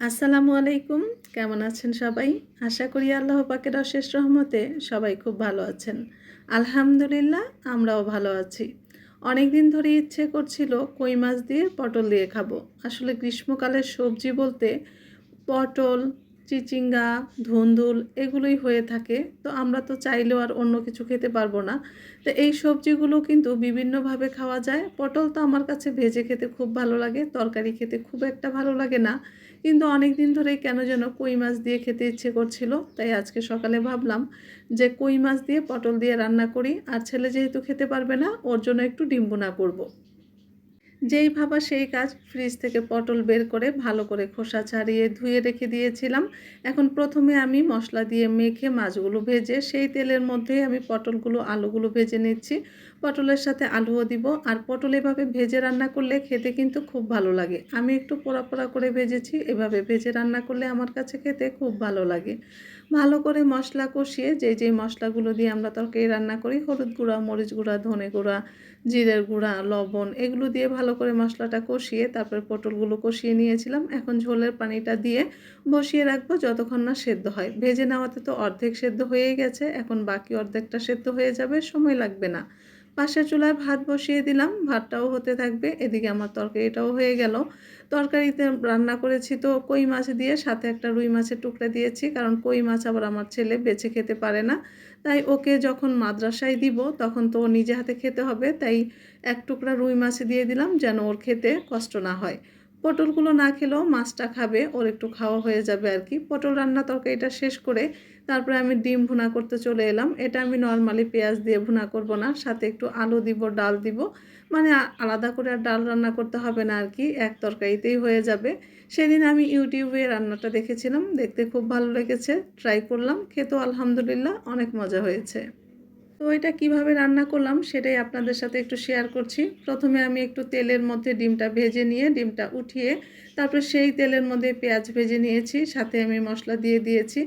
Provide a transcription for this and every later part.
আসসালামু আলাইকুম। কেমন আছেন সবাই? আশা করি আল্লাহ পাকের অশেষ রহমতে সবাই খুব ভালো আছেন। আলহামদুলিল্লাহ, আমরাও ভালো আছি। অনেক দিন ধরে ইচ্ছে করছিল কই মাছ দিয়ে পটল দিয়ে খাব। আসলে গ্রীষ্মকালের সবজি বলতে পটল চিচিঙ্গা, ধুন্দুল এগুলোই হয়ে থাকে। তো আমরা তো চাইলেও আর অন্য কিছু খেতে পারব না। তো এই সবজিগুলো কিন্তু বিভিন্নভাবে খাওয়া যায়। পটল তো আমার কাছে ভেজে খেতে খুব ভালো লাগে, তরকারি খেতে খুব একটা ভালো লাগে না। কিন্তু অনেক দিন ধরেই কেন যেন কই মাছ দিয়ে খেতে ইচ্ছে করছিল, তাই আজকে সকালে ভাবলাম যে কই মাছ দিয়ে পটল দিয়ে রান্না করি। আর ছেলে যেহেতু খেতে পারবে না, ওর জন্য একটু ডিম বোনা করব। যেই ভাবা সেই কাজ ফ্রিজ থেকে পটল বের করে ভালো করে খোসা ছাড়িয়ে ধুয়ে রেখে দিয়েছিলাম। এখন প্রথমে আমি মশলা দিয়ে মেখে মাছগুলো ভেজে সেই তেলের মধ্যেই আমি পটলগুলো, আলুগুলো ভেজে নিচ্ছি। পটলের সাথে আলুও দিব আর পটল এভাবে ভেজে রান্না করলে খেতে কিন্তু খুব ভালো লাগে। আমি একটু পোড়া পোড়া করে ভেজেছি, এভাবে ভেজে রান্না করলে আমার কাছে খেতে খুব ভালো লাগে। ভালো করে মশলা কষিয়ে যে যে মশলাগুলো দিয়ে আমরা তরকারি রান্না করি, হলুদ গুঁড়া, মরিচ গুঁড়া, ধনে গুঁড়া, জিরের গুঁড়া, লবণ, এগুলো দিয়ে ভালো করে মশলাটা কষিয়ে তারপর পটলগুলো কষিয়ে নিয়েছিলাম। এখন ঝোলের পানিটা দিয়ে বসিয়ে রাখব যতক্ষণ না সেদ্ধ হয়। ভেজে নেওয়াতে তো অর্ধেক সেদ্ধ হয়েই গেছে। এখন বাকি অর্ধেকটা সেদ্ধ হয়ে যাবে। সময় লাগবে না। পাশের চুলায় ভাত বসিয়ে দিলাম, ভাতটাও হতে থাকবে, এদিকে আমার তরকারিটাও হয়ে গেল। তরকারিতে রান্না করেছি তো কই মাছ দিয়ে, সাথে একটা রুই মাছের টুকরা দিয়েছি, কারণ কই মাছ আবার আমার ছেলে বেছে খেতে পারে না। তাই ওকে যখন মাদ্রাসায় দিব, তখন তো নিজে হাতে খেতে হবে, তাই এক টুকরা রুই মাছ দিয়ে দিলাম যেন ওর খেতে কষ্ট না হয়। পটলগুলো না খেলেও মাছটা খাবে, ওর একটু খাওয়া হয়ে যাবে আর কি পটল রান্না তরকারিটা শেষ করে তারপরে আমি ডিম ভুনা করতে চলে এলাম। এটা আমি নর্মালি পেঁয়াজ দিয়ে ভুনা করব না, সাথে একটু আলু দিব, ডাল দিব। মানে আলাদা করে আর ডাল রান্না করতে হবে না আর কি এক তরকারিতেই হয়ে যাবে। সেদিন আমি ইউটিউবে রান্নাটা দেখেছিলাম, দেখতে খুব ভালো লেগেছে, ট্রাই করলাম, খেতেও আলহামদুলিল্লাহ, অনেক মজা হয়েছে। তো এটা কীভাবে রান্না করলাম সেটাই আপনাদের সাথে একটু শেয়ার করছি। প্রথমে আমি একটু তেলের মধ্যে ডিমটা ভেজে নিয়ে ডিমটা উঠিয়ে তারপরে সেই তেলের মধ্যে পেঁয়াজ ভেজে নিয়েছি, সাথে আমি মশলা দিয়ে দিয়েছি।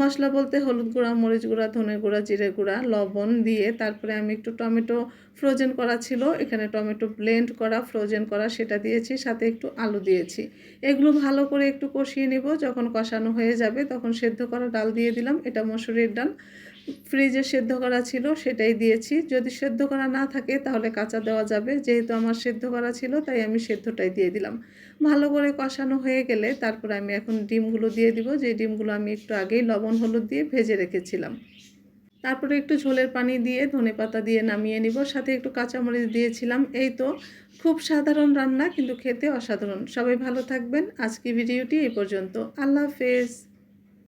মশলা বলতে হলুদ গুঁড়া, মরিচ গুঁড়া, ধনে গুঁড়া, জিরে গুঁড়া, লবণ দিয়ে তারপরে আমি একটু টমেটো ফ্রোজেন করা ছিল, এখানে টমেটো ব্লেন্ড করা ফ্রোজেন করা সেটা দিয়েছি, সাথে একটু আলু দিয়েছি। এগুলো ভালো করে একটু কষিয়ে নেব, যখন কষানো হয়ে যাবে তখন সেদ্ধ করা ডাল দিয়ে দিলাম, এটা মসুরির ডাল। ফ্রিজে সেদ্ধ করা ছিল, সেটাই দিয়েছি। যদি সেদ্ধ করা না থাকে, তাহলে কাঁচা দেওয়া যাবে। যেহেতু আমার সেদ্ধ করা ছিল, তাই আমি সেদ্ধটাই দিয়ে দিলাম। ভালো করে কষানো হয়ে গেলে তারপর আমি এখন ডিমগুলো দিয়ে দিব। যে ডিমগুলো আমি একটু আগেই লবণ, হলুদ দিয়ে ভেজে রেখেছিলাম। তারপরে একটু ঝোলের পানি দিয়ে ধনে পাতা দিয়ে নামিয়ে নিব। সাথে একটু কাঁচামরিচ দিয়েছিলাম। এই তো খুব সাধারণ রান্না, কিন্তু খেতে অসাধারণ। সবাই ভালো থাকবেন। আজকে ভিডিওটি এই পর্যন্ত। আল্লাহ হাফেজ।